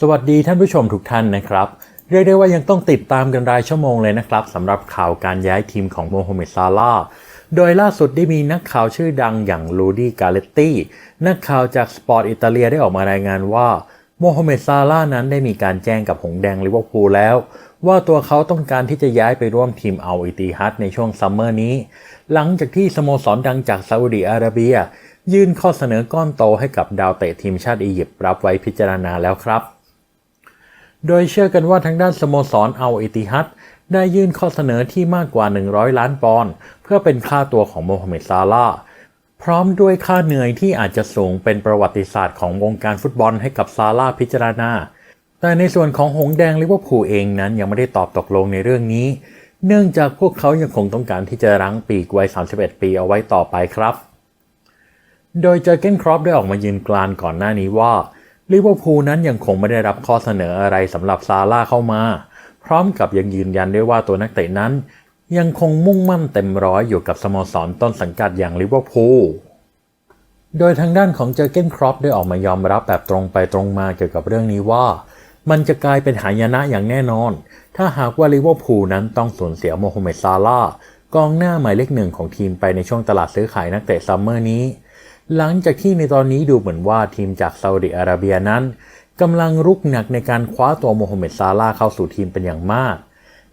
สวัสดีท่านผู้ชมทุกท่านนะครับ เรียกได้ว่ายังต้องติดตามกันรายชั่วโมงเลยนะครับสำหรับข่าวการย้ายทีมของโมฮัมเหม็ดซาลาโดยล่าสุดได้มีนักข่าวชื่อดังอย่างลูดี้กาเลตตี้นักข่าวจากสปอร์ตอิตาเลียได้ออกมารายงานว่าโมฮัมเหม็ดซาลานั้นได้มีการแจ้งกับหงแดงลิเวอร์พูลแล้ว ว่าตัวเขาต้องการที่จะย้ายไปร่วมทีมอัลอิติฮัดในช่วงซัมเมอร์นี้ หลังจากที่สโมสรดังจากซาอุดิอาระเบีย ยื่นข้อเสนอก้อนโตให้กับดาวเตะทีมชาติอียิปต์รับไว้พิจารณาแล้วครับ โดยเชื่อกันว่าทางด้านสโมสรอัลอิติฮัดได้ยื่นข้อเสนอที่มากกว่า 100 ล้านปอนด์เพื่อเป็นค่าตัวของโมฮัมเหม็ดซาลาพร้อมด้วยค่าเหนื่อยที่อาจจะสูงเป็นประวัติศาสตร์ของวงการฟุตบอลให้กับซาลาพิจารณา แต่ในส่วนของหงแดงลิเวอร์พูลเองนั้นยังไม่ได้ตอบตกลงในเรื่องนี้ เนื่องจากพวกเขายังคงต้องการที่จะรั้งปีกวัย 31 ปีเอาไว้ต่อไปครับ โดยเจอเกนครอปได้ออกมายืนกรานก่อนหน้านี้ว่า ลิเวอร์พูลนั้นยังคงไม่ได้รับข้อเสนออะไรสำหรับซาร่าเข้ามา พร้อมกับยังยืนยันด้วยว่าตัวนักเตะนั้น ยังคงมุ่งมั่นเต็มร้อยอยู่กับสโมสรต้นสังกัดอย่างลิเวอร์พูลโดยทางด้านของเจอเกนครอปได้ออกมายอมรับแบบตรงไปตรงมาเกี่ยวกับเรื่องนี้ว่า มันจะกลายเป็นหายนะอย่างแน่นอน ถ้าหากว่าลิเวอร์พูลนั้นต้องสูญเสียโมฮัมเหม็ดซาลากองหน้าหมายเลขหนึ่งของทีมไปในช่วงตลาดซื้อขายนักเตะซัมเมอร์นี้ หลังจากที่ในตอนนี้ดูเหมือนว่าทีมจากซาอุดิอาระเบียนั้นกำลังรุกหนักในการคว้าตัวโมฮัมเหม็ดซาลาเข้าสู่ทีมเป็นอย่างมาก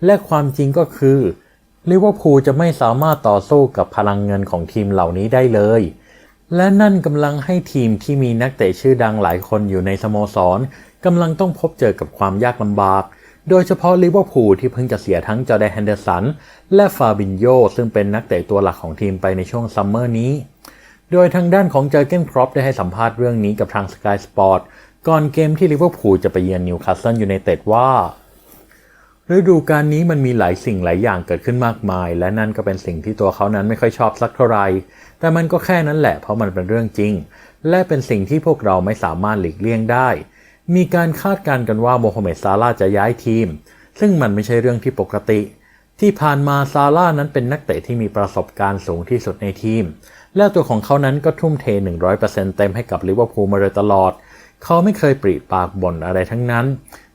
และความจริงก็คือลิเวอร์พูลจะไม่สามารถต่อสู้กับพลังเงินของทีมเหล่านี้ได้เลย และนั่นกำลังให้ทีมที่มีนักเตะชื่อดังหลายคนอยู่ในสโมสรกำลังต้องพบเจอกับความยากลำบาก โดยเฉพาะลิเวอร์พูลที่เพิ่งจะเสียทั้งจอแดนแฮนเดอร์สัน และฟาบินโยซึ่งเป็นนักเตะตัวหลักของทีมไปในช่วงซัมเมอร์นี้ โดยทางด้านของเจอเกนครอปได้ให้สัมภาษณ์เรื่องนี้กับทาง Sky Sport ก่อนเกมที่ลิเวอร์พูลจะไปเยือนนิวคาสเซิลยูไนเต็ดว่าฤดูกาลนี้มันมีหลายสิ่งหลายอย่างเกิดขึ้นมากมาย และนั่นก็เป็นสิ่งที่ตัวเขานั้นไม่ค่อยชอบสักเท่าไหร่แต่มันก็แค่นั้นแหละเพราะมันเป็นเรื่องจริง และเป็นสิ่งที่พวกเราไม่สามารถหลีกเลี่ยงได้ มีการคาดการณ์กันว่าโมฮัมเหม็ดซาลาจะย้ายทีม ซึ่งมันไม่ใช่เรื่องที่ปกติ ที่ผ่านมาซาลานั้นเป็นนักเตะที่มีประสบการณ์สูงที่สุดในทีม และตัวของเขานั้นก็ทุ่มเท 100%เต็มให้กับลิเวอร์พูลมาโดยตลอด เขาไม่เคยปริปากบ่นอะไรทั้งนั้น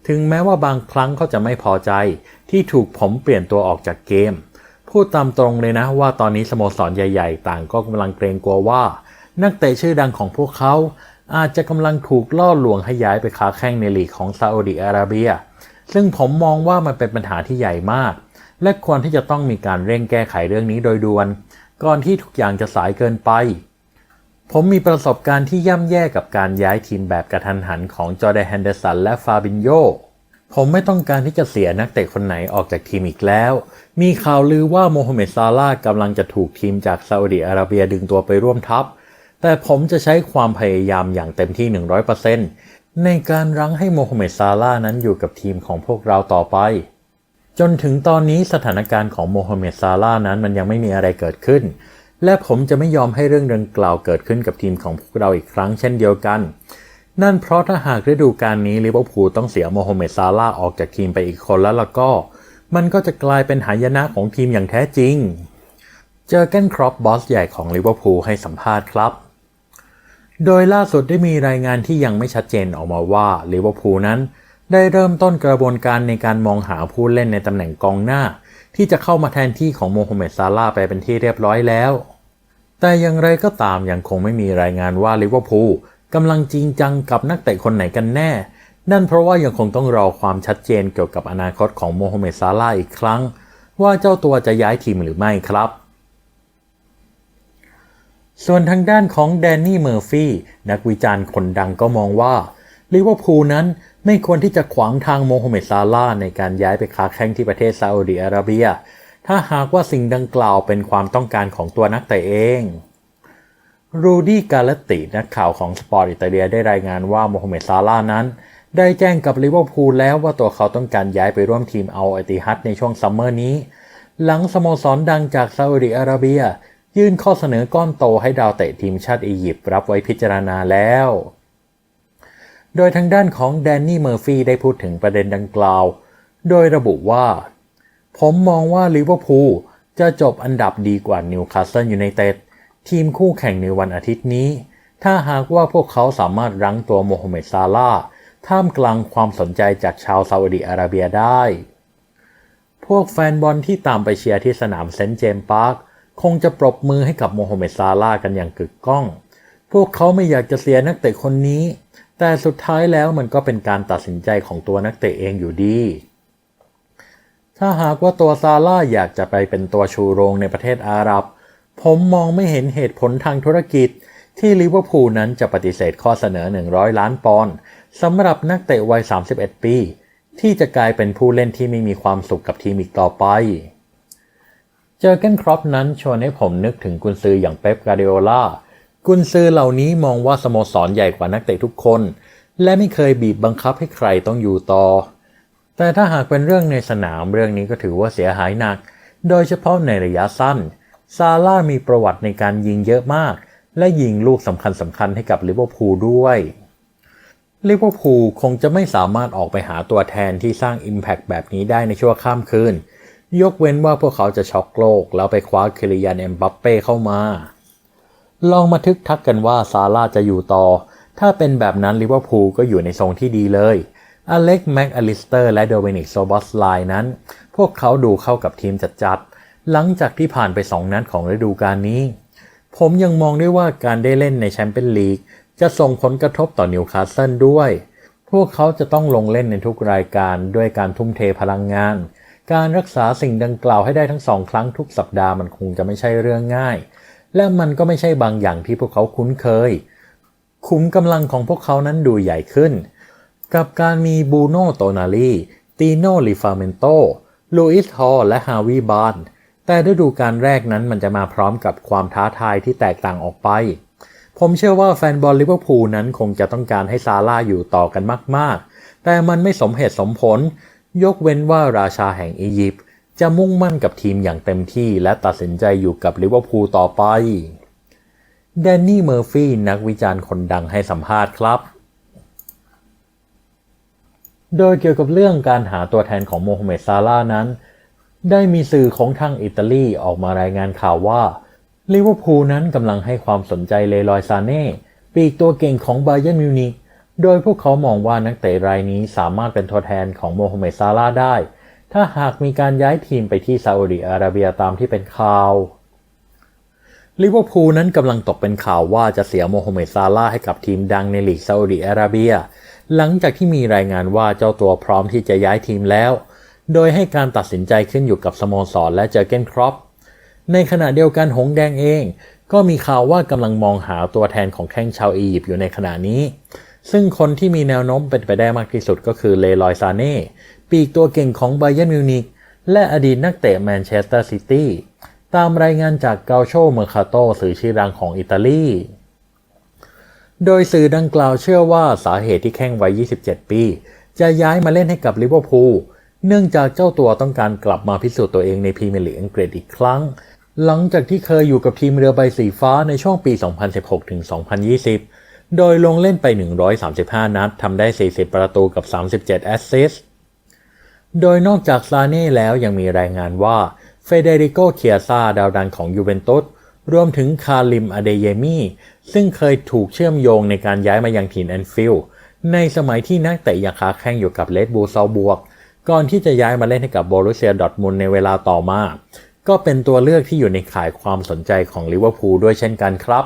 ถึงแม้ว่าบางครั้งเขาจะไม่พอใจ ที่ถูกผมเปลี่ยนตัวออกจากเกม พูดตามตรงเลยนะว่าตอนนี้สโมสรใหญ่ๆ ต่างก็กำลังเกรงกลัวว่า นักเตะชื่อดังของพวกเขา อาจจะกำลังถูกล่อลวงให้ย้ายไปค้าแข่งในลีกของซาอุดิอาระเบีย ซึ่งผมมองว่ามันเป็นปัญหาที่ใหญ่มาก และควรที่จะต้องมีการเร่งแก้ไขเรื่องนี้โดยด่วน ก่อนที่ทุกอย่างจะสายเกินไป ผมมีประสบการณ์ที่ย่ำแย่กับการย้ายทีมแบบกระทันหันของจอร์แดนแฮนเดอร์สันและฟาบินโยผมไม่ต้องการที่จะเสียนักเตะคนไหนออกจากทีมอีกแล้ว มีข่าวลือว่าโมฮัมเหม็ดซาลาห์กำลังจะถูกทีมจากซาอุดิอาระเบียดึงตัวไปร่วมทัพ แต่ผมจะใช้ความพยายามอย่างเต็มที่ 100%ในการรั้งให้โมฮัมเหม็ดซาลาห์นั้นอยู่กับทีมของพวกเราต่อไป จนถึงตอนนี้สถานการณ์ของโมฮัมเหม็ดซาลาห์นั้นมันยังไม่มีอะไรเกิดขึ้น และผมจะไม่ยอมให้เรื่องดังกล่าวเกิดขึ้นกับทีมของพวกเราอีกครั้งเช่นเดียวกัน นั่นเพราะถ้าหากฤดูกาลนี้ลิเวอร์พูลต้องเสียโมฮัมเหม็ดซาลาห์ออกจากทีมไปอีกคนแล้วล่ะก็ มันก็จะกลายเป็นหายนะของทีมอย่างแท้จริง เจอเกนครอปบอสใหญ่ของลิเวอร์พูลให้สัมภาษณ์ครับโดยล่าสุดได้มีรายงานที่ยังไม่ชัดเจนออกมาว่าลิเวอร์พูลนั้น ได้เริ่มต้นกระบวนการในการมองหาผู้เล่นในตำแหน่งกองหน้า ที่จะเข้ามาแทนที่ของโมฮัมเหม็ดซาลาไปเป็นที่เรียบร้อยแล้ว แต่อย่างไรก็ตามยังคงไม่มีรายงานว่าลิเวอร์พูลกำลังจริงจังกับนักเตะคนไหนกันแน่ นั่นเพราะว่ายังคงต้องรอความชัดเจนเกี่ยวกับอนาคตของโมฮัมเหม็ดซาลาอีกครั้ง ว่าเจ้าตัวจะย้ายทีมหรือไม่ครับส่วนทางด้านของแดนนี่เมอร์ฟี่นักวิจารณ์คนดังก็มองว่าลิเวอร์พูลนั้น ไม่ควรที่จะขวางทางโมฮัมเหม็ดซาลาห์ในการย้ายไปค้าแข่งที่ประเทศซาอุดิอาระเบีย ถ้าหากว่าสิ่งดังกล่าวเป็นความต้องการของตัวนักเตะเองรูดี้กาเลตินักข่าวของสปอร์ตอิตาเลียได้รายงานว่าโมฮัมเหม็ดซาลาห์นั้น ได้แจ้งกับลิเวอร์พูลแล้วว่าตัวเขาต้องการย้ายไปร่วมทีมเอัลไอติฮัดในช่วงซัมเมอร์นี้ หลังสโมสรดังจากซาอุดิอาระเบีย ยื่นข้อเสนอก้อนโตให้ดาวเตะทีมชาติอียิปต์รับไว้พิจารณาแล้ว โดยทางด้านของแดนนี่เมอร์ฟี่ได้พูดถึงประเด็นดังกล่าว โดยระบุว่า ผมมองว่าลิเวอร์พูลจะจบอันดับดีกว่านิวคาสเซิลยูไนเต็ดทีมคู่แข่งในวันอาทิตย์นี้ ถ้าหากว่าพวกเขาสามารถรั้งตัวโมฮัมเหม็ดซาลาห์ท่ามกลางความสนใจจากชาวซาอุดิอาระเบียได้ พวกแฟนบอลที่ตามไปเชียร์ที่สนามเซนต์เจมส์พาร์คคงจะปรบมือให้กับโมฮัมเหม็ดซาลาห์กันอย่างกึกก้อง พวกเขาไม่อยากจะเสียนักเตะคนนี้ แต่สุดท้ายแล้วมันก็เป็นการตัดสินใจของตัวนักเตะเองอยู่ดี ถ้าหากว่าตัวซาร่าอยากจะไปเป็นตัวชูโรงในประเทศอาหรับ ผมมองไม่เห็นเหตุผลทางธุรกิจ ที่ลิเวอร์พูลนั้นจะปฏิเสธข้อเสนอ 100 ล้านปอนด์สำหรับนักเตะวัย 31 ปี ที่จะกลายเป็นผู้เล่นที่ไม่มีความสุขกับทีมอีกต่อไป เจอเกนครอปนั้นชวนให้ผมนึกถึงกุนซืออย่างเป๊ปกาเดโอลา กุนซือเหล่านี้มองว่าสโมสรใหญ่กว่านักเตะทุกคน และไม่เคยบีบบังคับให้ใครต้องอยู่ต่อ แต่ถ้าหากเป็นเรื่องในสนามเรื่องนี้ก็ถือว่าเสียหายหนัก โดยเฉพาะในระยะสั้น ซาร่ามีประวัติในการยิงเยอะมาก และยิงลูกสำคัญสำคัญให้กับลิเวอร์พูลด้วยลิเวอร์พูลคงจะไม่สามารถออกไปหาตัวแทนที่สร้าง Impact แบบนี้ได้ในชั่วข้ามคืน ยกเว้นว่าพวกเขาจะช็อกโลกแล้วไปคว้าคิริยันเอ็มบัปเป้เข้ามา ลองมาทึกทักกันว่าซาร่าจะอยู่ต่อ ถ้าเป็นแบบนั้นลิเวอร์พูลก็อยู่ในทรงที่ดีเลย อเล็กแม็กอลิสเตอร์และโดมินิกโซบอสไลน์นั้น พวกเขาดูเข้ากับทีมจัดๆ หลังจากที่ผ่านไป 2 นัดของฤดูกาลนี้ ผมยังมองได้วยว่าการได้เล่นในแชมเปี้ยนลีกจะส่งผลกระทบต่อนิวคาสเซิลด้วย พวกเขาจะต้องลงเล่นในทุกรายการด้วยการทุ่มเทพลังงาน การรักษาสิ่งดังกล่าวให้ได้ทั้งสองครั้งทุกสัปดาห์มันคงจะไม่ใช่เรื่องง่าย และมันก็ไม่ใช่บางอย่างที่พวกเขาคุ้นเคย ขุมกำลังของพวกเขานั้นดูใหญ่ขึ้น กับการมีบูโน่โตนาลีตีโน่ลิฟาเมนโตลูอิสฮอลและฮาวิบานแต่ฤดูกาลแรกนั้นมันจะมาพร้อมกับความท้าทายที่แตกต่างออกไป ผมเชื่อว่าแฟนบอลลิเวอร์พูลนั้นคงจะต้องการให้ซาร่าอยู่ต่อกันมาก ๆ แต่มันไม่สมเหตุสมผล ยกเว้นว่าราชาแห่งอียิปต์ จะมุ่งมั่นกับทีมอย่างเต็มที่และตัดสินใจอยู่กับลิเวอร์พูลต่อไป แดนนี่เมอร์ฟี่นักวิจารณ์คนดังให้สัมภาษณ์ครับ โดยเกี่ยวกับเรื่องการหาตัวแทนของโมฮัมเหม็ดซาร่านั้น ได้มีสื่อของทางอิตาลีออกมารายงานข่าวว่าลิเวอร์พูลนั้นกำลังให้ความสนใจเลลอยซาเน่ปีกตัวเก่งของบาเยร์นมิวนิกโดยพวกเขามองว่านักเตะรายนี้สามารถเป็นตัวแทนของโมฮัมเหม็ดซาร่าได้ ถ้าหากมีการย้ายทีมไปที่ซาอุดิอาระเบียตามที่เป็นข่าว ลิเวอร์พูลนั้นกำลังตกเป็นข่าวว่าจะเสียโมฮัมเหม็ดซาร่าให้กับทีมดังในลีกซาอุดิอาระเบีย หลังจากที่มีรายงานว่าเจ้าตัวพร้อมที่จะย้ายทีมแล้ว โดยให้การตัดสินใจขึ้นอยู่กับสโมสรและเจอเกนครอปในขณะเดียวกันหงแดงเอง ก็มีข่าวว่ากำลังมองหาตัวแทนของแข้งชาวอียิปต์อยู่ในขณะนี้ ซึ่งคนที่มีแนวโน้มเป็นไปได้มากที่สุดก็คือเลลอยซาเน่ ปีกตัวเก่งของไบเยนมิวนิกและอดีตนักเตะแมนเชสเตอร์ซิตี้ตามรายงานจากเกาโชเมอร์คาโตสื่อชื่อดังของอิตาลี โดยสื่อดังกล่าวเชื่อว่าสาเหตุที่แข้งวัย 27 ปี จะย้ายมาเล่นให้กับลิเวอร์พูลเนื่องจากเจ้าตัวต้องการกลับมาพิสูจน์ตัวเองในพรีเมียร์ลีกอังกฤษอีกครั้ง หลังจากที่เคยอยู่กับทีมเรือใบสีฟ้าในช่วงปี 2016-2020 โดยลงเล่นไป 135 นัดทำได้ 40 ประตูกับ 37 แอสซิสต์ โดยนอกจากซาเน่แล้วยังมีรายงานว่าเฟเดริโกเคียซาดาวดันของยูเวนตุสรวมถึงคาริมอเดเยมีซึ่งเคยถูกเชื่อมโยงในการย้ายมายังทีมแอนฟิลด์ในสมัยที่นักเตะยังค้าแข่งอยู่กับเลดบูซาบวก ก่อนที่จะย้ายมาเล่นให้กับโบรุเซียดอทมุนในเวลาต่อมา ก็เป็นตัวเลือกที่อยู่ในข่ายความสนใจของลิเวอร์พูลด้วยเช่นกันครับ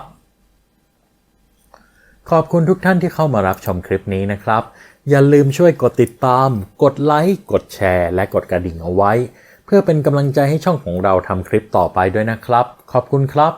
ขอบคุณทุกท่านที่เข้ามารับชมคลิปนี้นะครับ อย่าลืมช่วยกดติดตาม กดไลค์ กดแชร์ และกดกระดิ่งเอาไว้ เพื่อเป็นกำลังใจให้ช่องของเราทำคลิปต่อไปด้วยนะครับ ขอบคุณครับ